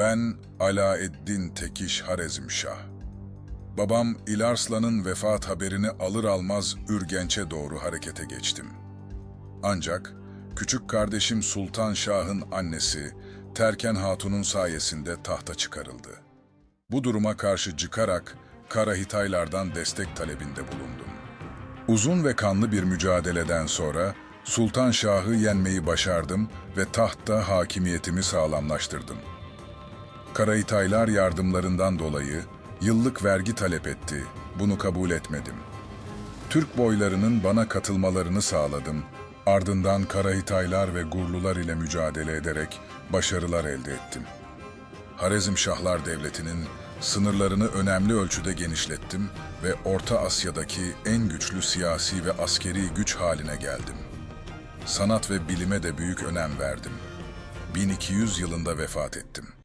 Ben Alaeddin Tekiş Harezmşah. Babam İlarslan'ın vefat haberini alır almaz Ürgenç'e doğru harekete geçtim. Ancak küçük kardeşim Sultan Şah'ın annesi Terken Hatun'un sayesinde tahta çıkarıldı. Bu duruma karşı çıkarak Karahitaylardan destek talebinde bulundum. Uzun ve kanlı bir mücadeleden sonra Sultan Şah'ı yenmeyi başardım ve tahtta hakimiyetimi sağlamlaştırdım. Karahitaylar yardımlarından dolayı yıllık vergi talep etti. Bunu kabul etmedim. Türk boylarının bana katılmalarını sağladım. Ardından Karahitaylar ve Gurlular ile mücadele ederek başarılar elde ettim. Harezmşahlar Devleti'nin sınırlarını önemli ölçüde genişlettim ve Orta Asya'daki en güçlü siyasi ve askeri güç haline geldim. Sanat ve bilime de büyük önem verdim. 1200 yılında vefat ettim.